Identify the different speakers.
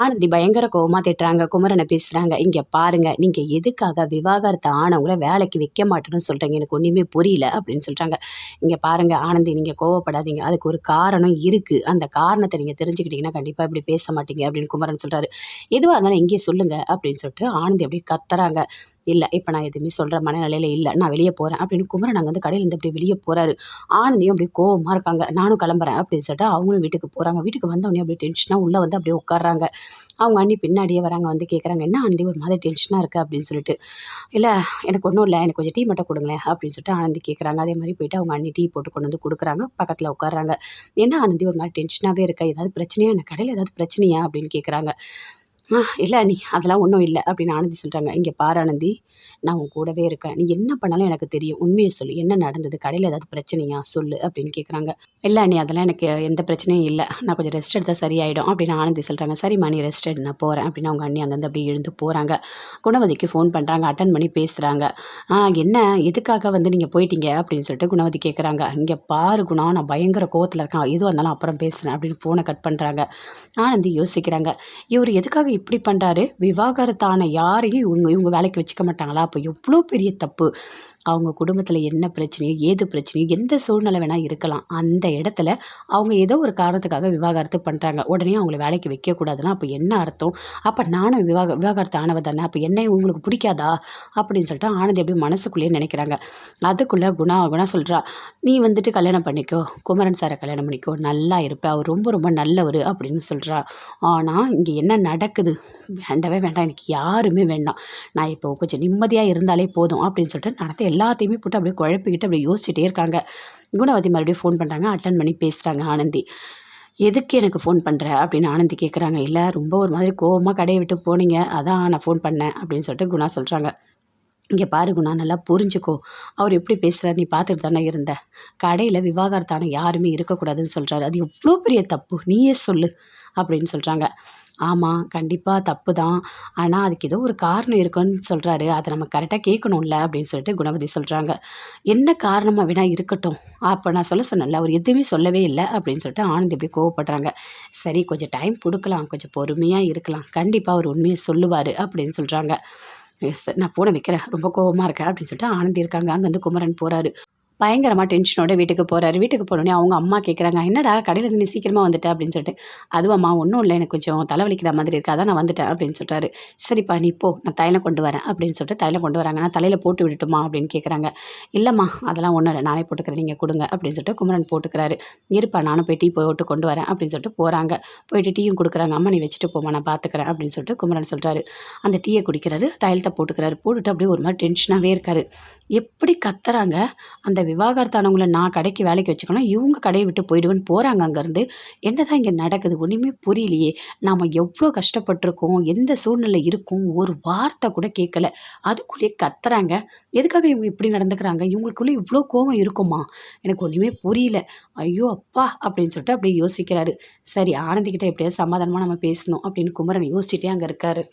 Speaker 1: ஆனந்தி பயங்கர கோபமாக திட்டுறாங்க குமரனை பேசுகிறாங்க இங்கே பாருங்க நீங்கள் எதுக்காக விவாகரத்தை ஆனவங்கள வேலைக்கு வைக்க மாட்டேன்னு சொல்கிறீங்க எனக்கு ஒன்றுமே புரியல அப்படின்னு சொல்கிறாங்க இங்கே பாருங்க ஆனந்தி நீங்கள் கோவப்படாதீங்க. அதுக்கு ஒரு காரணம் இருக்குது அந்த காரணத்தை நீங்கள் தெரிஞ்சுக்கிட்டீங்கன்னா கண்டிப்பாக இப்படி பேச மாட்டீங்க அப்படின்னு குமரன் சொல்கிறாரு எதுவாக இருந்தாலும் இங்கே சொல்லுங்கள் அப்படின்னு சொல்லிட்டு ஆனந்தி அப்படியே கத்துறாங்க. இல்லை இப்போ நான் எதுவுமே சொல்கிற மனநிலையில் இல்லை. நான் வெளியே போகிறேன் அப்படின்னு குமரன் அங்கே வந்து கடையிலேருந்து அப்படி வெளியே போகிறாரு ஆனந்தியும் அப்படியே கோவமாக இருக்காங்க. நானும் கிளம்புறேன் அப்படின்னு சொல்லிட்டு அவங்களும் வீட்டுக்கு போகிறாங்க வீட்டுக்கு வந்தவொடனே அப்படியே டென்ஷனாக உள்ளே வந்து அப்படியே உட்காடுறாங்க அவங்க அண்ணி பின்னாடியே வராங்க வந்து கேட்குறாங்க என்ன ஆனந்தி ஒரு மாதிரி டென்ஷனாக இருக்குது அப்படின்னு சொல்லிட்டு. இல்லை எனக்கு ஒன்றும் இல்லை. எனக்கு கொஞ்சம் டீ மட்டும் கொடுங்களேன். அப்படின்னு சொல்லிட்டு ஆனந்தி கேட்குறாங்க அதே மாதிரி போயிட்டு அவங்க அண்ணி டீ போட்டு கொண்டு வந்து கொடுக்குறாங்க. பக்கத்தில் உட்காடுறாங்க என்ன ஆனந்தி ஒரு மாதிரி டென்ஷனாகவே இருக்கா? ஏதாவது பிரச்சனையா? எனக்கு கடையில் ஏதாவது பிரச்சனையா? அப்படின்னு கேட்குறாங்க இல்லை நீ அதெல்லாம் ஒன்றும் இல்லை அப்படின்னு ஆனந்தி சொல்கிறாங்க இங்கே பார் ஆனந்தி நான் உன் கூடவே இருக்கேன். நீ என்ன பண்ணாலும் எனக்கு தெரியும். உண்மையை சொல்லு. என்ன நடந்தது? கடையில் ஏதாவது பிரச்சனையா? சொல்லு அப்படின்னு கேட்குறாங்க இல்லை நீ அதெல்லாம் எனக்கு எந்த பிரச்சனையும் இல்லை. நான் கொஞ்சம் ரெஸ்ட் எடுத்தால் சரியாயிடும் அப்படின்னு ஆனந்தி சொல்கிறாங்க சரிம்மா நீ ரெஸ்ட் எடு. நான் போகிறேன் அப்படின்னு அவங்க அண்ணி அங்கேருந்து அப்படியே எழுந்து போகிறாங்க குணவதிக்கு ஃபோன் பண்ணுறாங்க அட்டன் பண்ணி பேசுகிறாங்க ஆ என்ன? எதுக்காக வந்து நீங்கள் போயிட்டீங்க? அப்படின்னு சொல்லிட்டு குணவதி கேட்குறாங்க இங்கே பாரு குணா நான் பயங்கர கோவத்தில் இருக்கேன். எதுவாக இருந்தாலும் அப்புறம் பேசுகிறேன் அப்படின்னு ஃபோனை கட் பண்ணுறாங்க ஆனந்தி யோசிக்கிறாங்க. இவர் எதுக்காக இப்படி பண்ணுறாரு விவாகரத்தான யாரையும் இவங்க இவங்க வேலைக்கு வச்சுக்க மாட்டாங்களா? அப்போ எவ்வளோ பெரிய தப்பு? அவங்க குடும்பத்தில் என்ன பிரச்சனையோ ஏது பிரச்சனையோ எந்த சூழ்நிலை வேணால் இருக்கலாம். அந்த இடத்துல அவங்க ஏதோ ஒரு காரணத்துக்காக விவாகரத்து பண்ணுறாங்க உடனே அவங்கள வேலைக்கு வைக்கக்கூடாதுன்னா அப்போ என்ன அர்த்தம்? அப்போ நானும் விவாக விவாகரத்து ஆனவ தானே? அப்போ என்ன உங்களுக்கு பிடிக்காதா? அப்படின்னு சொல்லிட்டு ஆனந்தி எப்படி மனசுக்குள்ளேயே நினைக்கிறாங்க. அதுக்குள்ளே குணா குணா சொல்கிறா நீ வந்துட்டு கல்யாணம் பண்ணிக்கோ. குமரன் சாரை கல்யாணம் பண்ணிக்கோ. நல்லா இருப்பேன் அவர் ரொம்ப ரொம்ப நல்லவர். அப்படின்னு சொல்கிறா ஆனால் இங்கே என்ன நடக்குது? வேண்டவே வேண்டாம். எனக்கு யாருமே வேண்டாம். நான் இப்போ கொஞ்சம் நிம்மதியாக இருந்தாலே போதும் அப்படின்னு சொல்லிட்டு நடத்த எல்லாத்தையுமே போட்டு அப்படியே குழப்பிக்கிட்டு அப்படியே யோசிச்சுட்டே இருக்காங்க. குணவதி மறுபடியும் ஃபோன் பண்ணுறாங்க அட்டன் பண்ணி பேசுகிறாங்க ஆனந்தி. எதுக்கு எனக்கு ஃபோன் பண்ணுற அப்படின்னு ஆனந்தி கேட்குறாங்க இல்லை ரொம்ப ஒரு மாதிரி கோவமாக கடையை விட்டு போனீங்க. அதான் நான் ஃபோன் பண்ணேன். அப்படின்னு சொல்லிட்டு குணா சொல்கிறாங்க இங்கே பாரு குணா நல்லா புரிஞ்சுக்கோ. அவர் எப்படி பேசுகிறார் நீ பார்த்துட்டு தானே இருந்த. கடையில் விவாகரத்தான யாருமே இருக்கக்கூடாதுன்னு சொல்கிறாரு அது எவ்வளோ பெரிய தப்பு? நீயே சொல்லு அப்படின்னு சொல்கிறாங்க ஆமாம் கண்டிப்பாக தப்பு தான் ஆனால் அதுக்கு ஏதோ ஒரு காரணம் இருக்குன்னு சொல்கிறாரு அதை நம்ம கரெக்டாக கேட்கணும்ல அப்படின்னு சொல்லிட்டு குணவதி சொல்கிறாங்க என்ன காரணமாக வேணால் இருக்கட்டும். அப்போ நான் சொல்ல சொன்னேன்ல அவர் எதுவுமே சொல்லவே இல்லை அப்படின்னு சொல்லிட்டு ஆனந்த் இப்படி கோவப்படுறாங்க. சரி கொஞ்சம் டைம் கொடுக்கலாம் கொஞ்சம் பொறுமையாக இருக்கலாம். கண்டிப்பாக அவர் உண்மையை சொல்லுவார் அப்படின்னு சொல்கிறாங்க எஸ் நான் ஃபோனை வைக்கிறேன். ரொம்ப கோவமாக இருக்கேன் அப்படின்னு சொல்லிட்டு ஆனந்தி இருக்காங்க. அங்கேருந்து குமரன் போகிறாரு பயங்கரமாக டென்ஷனோட வீட்டுக்கு போகிறாரு வீட்டுக்கு போனோடனே அவங்க அம்மா கேட்குறாங்க என்னடா கடையில் நீ சீக்கிரமாக வந்துட்ட? அப்படின்னு சொல்லிட்டு அதுவாம்மா ஒன்றும் இல்லை எனக்கு கொஞ்சம் தலைவலிக்கிற மாதிரி இருக்குது அதான் நான் வந்துட்டேன் அப்படின்னு சொல்கிறாரு சரிப்பா நீ போ நான் தைலம் கொண்டு வரேன் அப்படின்னு சொல்லிட்டு தைலம் கொண்டு வராங்க. நான் தலையில் போட்டு விட்டுட்டுமா அப்படின்னு கேட்குறாங்க இல்லைம்மா அதெல்லாம் ஒன்றும் இல்லை நானே போட்டுக்கிறேன் நீங்கள் கொடுங்க அப்படின்னு சொல்லிட்டு குமரன் போட்டுக்கிறாரு. இருப்பா நானும் போய் டீ போட்டு கொண்டு வரேன் அப்படின்னு சொல்லிட்டு போகிறாங்க போயிட்டு டீயும் கொடுக்குறாங்க. அம்மா நீ வச்சுட்டு போமா நான் பார்த்துக்கிறேன் அப்படின்னு சொல்லிட்டு குமரன் சொல்கிறாரு அந்த டீயை குடிக்கிறாரு தைலத்தை போட்டுக்கிறாரு. போட்டுட்டு அப்படியே ஒரு மாதிரி டென்ஷனாகவே இருக்காரு. எப்படி கத்துறாங்க? அந்த விவாகரத்தானவங்களை நான் கடைக்கு வேலைக்கு வச்சுக்கணும் இவங்க கடையை விட்டு போயிடுவேன்னு போகிறாங்க அங்கேருந்து. என்ன தான் இங்கே நடக்குது ஒன்றுமே புரியலையே. நாம் எவ்வளோ கஷ்டப்பட்டிருக்கோம் எந்த சூழ்நிலை இருக்கும் ஒரு வார்த்தை கூட கேட்கல. அதுக்குள்ளேயே கத்துறாங்க. எதுக்காக இவங்க இப்படி நடந்துக்கிறாங்க? இவங்களுக்குள்ளே இவ்வளோ கோவம் இருக்குமா? எனக்கு ஒன்றுமே புரியல. ஐயோ அப்பா அப்படின்னு சொல்லிட்டு அப்படியே யோசிக்கிறாரு. சரி ஆனந்திக்கிட்ட எப்படியாவது சமாதானமாக நம்ம பேசணும் அப்படின்னு குமரன் யோசிச்சுட்டே அங்கே இருக்காரு.